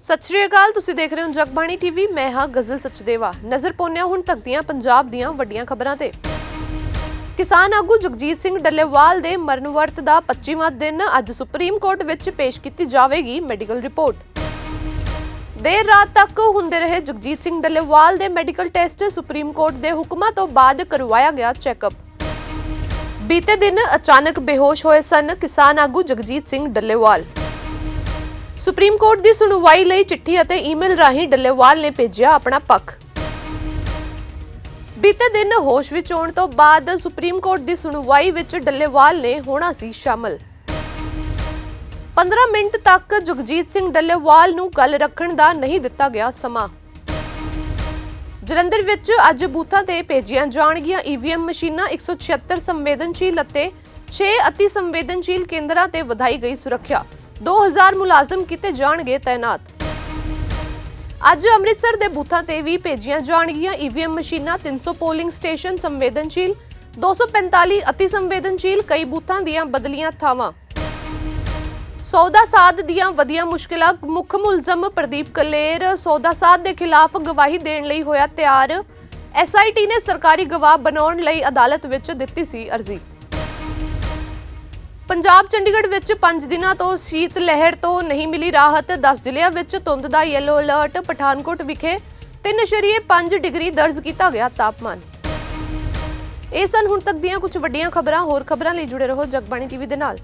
ਸਤਿ ਸ਼੍ਰੀ ਅਕਾਲ, ਤੁਸੀਂ ਦੇਖ ਰਹੇ ਹੋ ਜਗਬਾਣੀ ਟੀਵੀ। ਮੈਂ ਹਾਂ ਗਜ਼ਲ ਸਚਦੇਵਾ। ਨਜ਼ਰ ਪਾਉਂਦੇ ਹੁਣ ਤੱਕ ਦੀਆਂ ਪੰਜਾਬ ਦੀਆਂ ਵੱਡੀਆਂ ਖਬਰਾਂ ਤੇ। ਕਿਸਾਨ ਆਗੂ ਜਗਜੀਤ ਸਿੰਘ ਡੱਲੇਵਾਲ ਦੇ ਮਰਨ ਵਰਤ ਦਾ 25ਵਾਂ ਦਿਨ ਅੱਜ ਸੁਪਰੀਮ ਕੋਰਟ ਵਿੱਚ ਪੇਸ਼ ਕੀਤੀ ਜਾਵੇਗੀ ਮੈਡੀਕਲ ਰਿਪੋਰਟ। ਦੇਰ ਰਾਤ ਤੱਕ ਹੁੰਦੇ ਰਹੇ ਜਗਜੀਤ ਸਿੰਘ ਡੱਲੇਵਾਲ ਦੇ ਮੈਡੀਕਲ ਟੈਸਟ ਸੁਪਰੀਮ ਕੋਰਟ ਦੇ ਹੁਕਮਾਂ ਤੋਂ ਬਾਅਦ ਕਰਵਾਇਆ ਗਿਆ ਚੈੱਕਅਪ। ਬੀਤੇ ਦਿਨ ਅਚਾਨਕ ਬੇਹੋਸ਼ ਹੋਏ ਸਨ ਕਿਸਾਨ ਆਗੂ ਜਗਜੀਤ ਸਿੰਘ ਡੱਲੇਵਾਲ। ਸੁਪਰੀਮ ਕੋਰਟ ਦੀ ਸੁਣਵਾਈ ਲਈ ਚਿੱਠੀ ਅਤੇ ਈਮੇਲ ਰਾਹੀਂ ਡੱਲੇਵਾਲ ਨੇ ਭੇਜਿਆ ਆਪਣਾ ਪੱਖ। ਬੀਤੇ ਦਿਨ ਹੋਸ਼ ਵਿੱਚ ਆਉਣ ਤੋਂ ਬਾਅਦ ਸੁਪਰੀਮ ਕੋਰਟ ਦੀ ਸੁਣਵਾਈ ਵਿੱਚ ਡੱਲੇਵਾਲ ਨੇ ਹੋਣਾ ਸੀ ਸ਼ਾਮਲ। 15 ਮਿੰਟ ਤੱਕ ਜਗਜੀਤ ਸਿੰਘ ਡੱਲੇਵਾਲ ਨੂੰ ਗੱਲ ਰੱਖਣ ਦਾ ਨਹੀਂ ਦਿੱਤਾ ਗਿਆ ਸਮਾਂ। ਜਲੰਧਰ ਵਿੱਚ ਅੱਜ ਬੂਥਾਂ ਤੇ ਭੇਜੀਆਂ ਜਾਣਗੀਆਂ ਈਵੀਐਮ ਮਸ਼ੀਨਾਂ 176 ਸੰਵੇਦਨਸ਼ੀਲ ਅਤੇ 6 ਅਤੀ ਸੰਵੇਦਨਸ਼ੀਲ ਕੇਂਦਰਾਂ ਤੇ ਵਧਾਈ ਗਈ ਸੁਰੱਖਿਆ। 2000 ਮੁਲਾਜ਼ਮ ਕੀਤੇ ਜਾਣਗੇ ਤਾਇਨਾਤ ਅੱਜ ਅੰਮ੍ਰਿਤਸਰ ਦੇ ਬੂਥਾਂ ਤੇ ਵੀ ਭੇਜੀਆਂ ਜਾਣਗੀਆਂ ਈਵੀਐਮ ਮਸ਼ੀਨਾਂ 300 ਪੋਲਿੰਗ ਸਟੇਸ਼ਨ, ਸੰਵੇਦਨਸ਼ੀਲ 245 ਅਤੀ ਸੰਵੇਦਨਸ਼ੀਲ, ਕਈ ਬੂਥਾਂ ਦੀਆਂ ਬਦਲੀਆਂ ਥਾਵਾਂ। ਸੌਦਾ ਸਾਧ ਦੀਆਂ ਵਧੀਆਂ ਮੁਸ਼ਕਿਲਾਂ, ਮੁੱਖ ਮੁਲਜ਼ਮ ਪ੍ਰਦੀਪ ਕਲੇਰ ਸੌਦਾ ਸਾਧ ਦੇ ਖਿਲਾਫ ਗਵਾਹੀ ਦੇਣ ਲਈ ਹੋਇਆ ਤਿਆਰ। ਐਸਆਈਟੀ ਨੇ ਸਰਕਾਰੀ ਗਵਾਹ ਬਣਾਉਣ ਲਈ ਅਦਾਲਤ ਵਿੱਚ ਦਿੱਤੀ ਸੀ ਅਰਜ਼ੀ। ਪੰਜਾਬ ਚੰਡੀਗੜ੍ਹ ਵਿੱਚ 5 ਦਿਨਾਂ ਤੋਂ ਸ਼ੀਤ ਲਹਿਰ ਤੋਂ ਨਹੀਂ ਮਿਲੀ ਰਾਹਤ 10 ਜ਼ਿਲ੍ਹਿਆਂ ਵਿੱਚ ਧੁੰਦ ਦਾ ਯੈਲੋ ਅਲਰਟ ਪਠਾਨਕੋਟ ਵਿਖੇ 3.5 ਡਿਗਰੀ ਦਰਜ ਕੀਤਾ ਗਿਆ ਤਾਪਮਾਨ। ਇਹ ਸਨ ਹੁਣ ਤੱਕ ਦੀਆਂ ਕੁਝ ਵੱਡੀਆਂ ਖਬਰਾਂ, ਹੋਰ ਖਬਰਾਂ ਲਈ ਜੁੜੇ ਰਹੋ ਜਗਬਾਣੀ ਟੀਵੀ ਦੇ ਨਾਲ।